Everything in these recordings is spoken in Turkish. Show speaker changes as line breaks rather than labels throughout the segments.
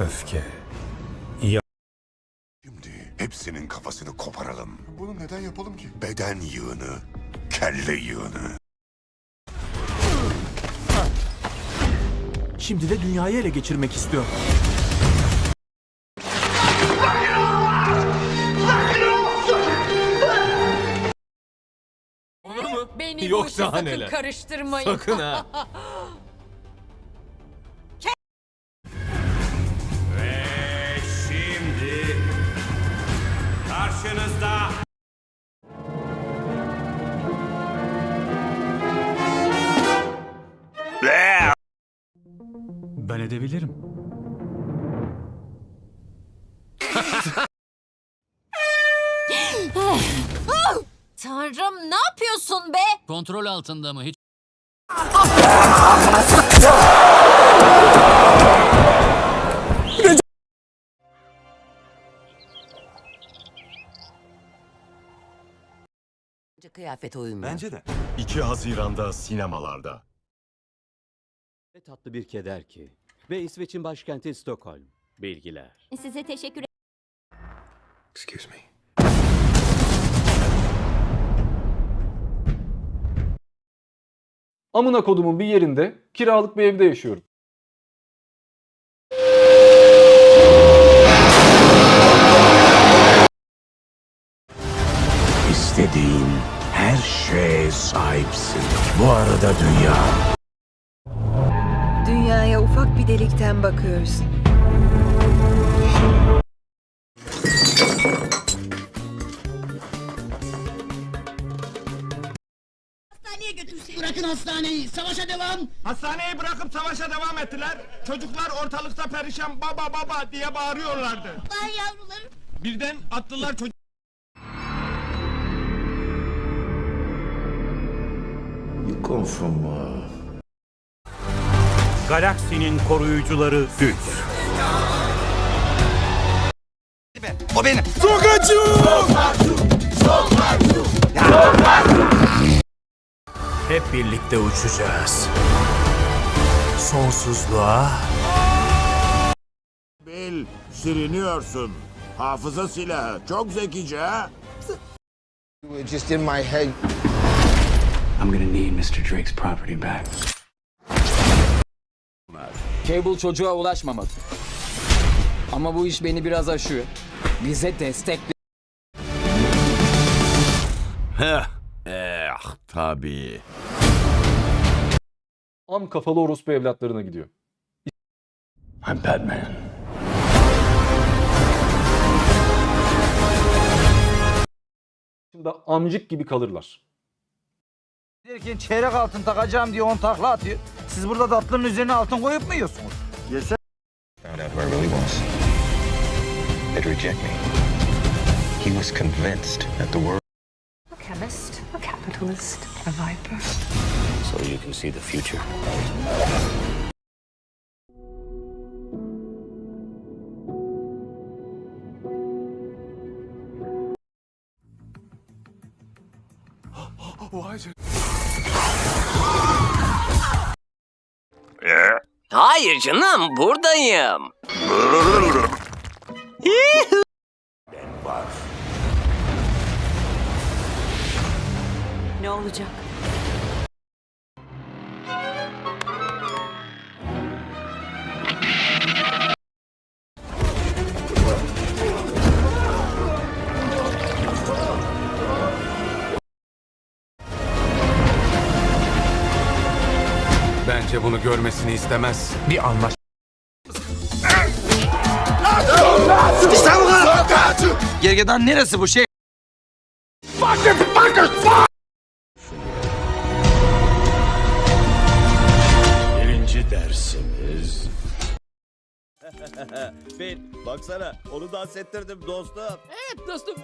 öfke.
Şimdi hepsinin kafasını koparalım.
Bunu neden yapalım ki?
Beden yığını, kelle yığını.
Şimdi de dünyayı ele geçirmek istiyor.
Beni bu işe
daha
sakın karıştırmayın.
Sakın ha.
edebilirim.
Tanrım ne yapıyorsun be?
Kontrol altında mı? Hiç
kıyafet uymuyor.
Bence de.
2 Haziran'da sinemalarda.
Ne tatlı bir keder ki. Ve İsveç'in başkenti Stockholm. Bilgiler.
Size teşekkür
Excuse me.
Amına kodumun bir yerinde kiralık bir evde yaşıyorum.
İstediğin her şeye sahipsin. Bu arada dünya
Dünyaya ufak bir delikten bakıyoruz.
Bırakın hastaneyi. Savaşa devam.
Hastaneyi bırakıp savaşa devam ettiler. Çocuklar ortalıkta perişan baba baba diye bağırıyorlardı.
Vay yavrularım.
Birden atlılar çocuk...
Galaksinin koruyucuları 3. Hep birlikte uçacağız. Sonsuzluğa
Bil, sürünüyorsun. Hafıza silahı. Çok zekice ha?
Just in my head.
I'm gonna need Mr. Drake's property back.
Cable çocuğa ulaşmamalı. Ama bu iş beni biraz aşıyor. Bize destek
Eh, tabii.
Am kafalı orospu evlatlarına gidiyor.
I'm Batman.
Şimdi amcık gibi kalırlar.
Derken çeyrek altın takacağım diye on takla atıyor. Siz burada tatlının üzerine altın koyup mu yiyorsunuz?
Found out who I really was. They'd reject me. He was convinced that the world.
A chemist, a capitalist, a viper.
So you can see the future.
Hayır canım buradayım. Ne olacak?
Bence bunu görmesini istemez. Bir anlaş.
Gergedan neresi bu şey?
Birinci dersimiz...
Bil, baksana onu dans ettirdim dostum.
Evet dostum.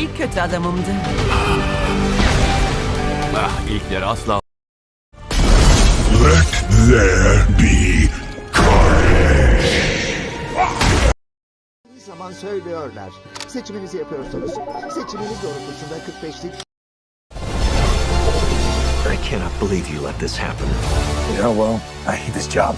İlk kötü adamımdı.
Ah, ilkleri asla
Let there be carnage.
zaman söylüyorlar. Seçiminizi yapıyorsunuz. Seçiminiz doğrultusunda 45'lik
I cannot believe you let this happen.
Yeah, well, I hate this job.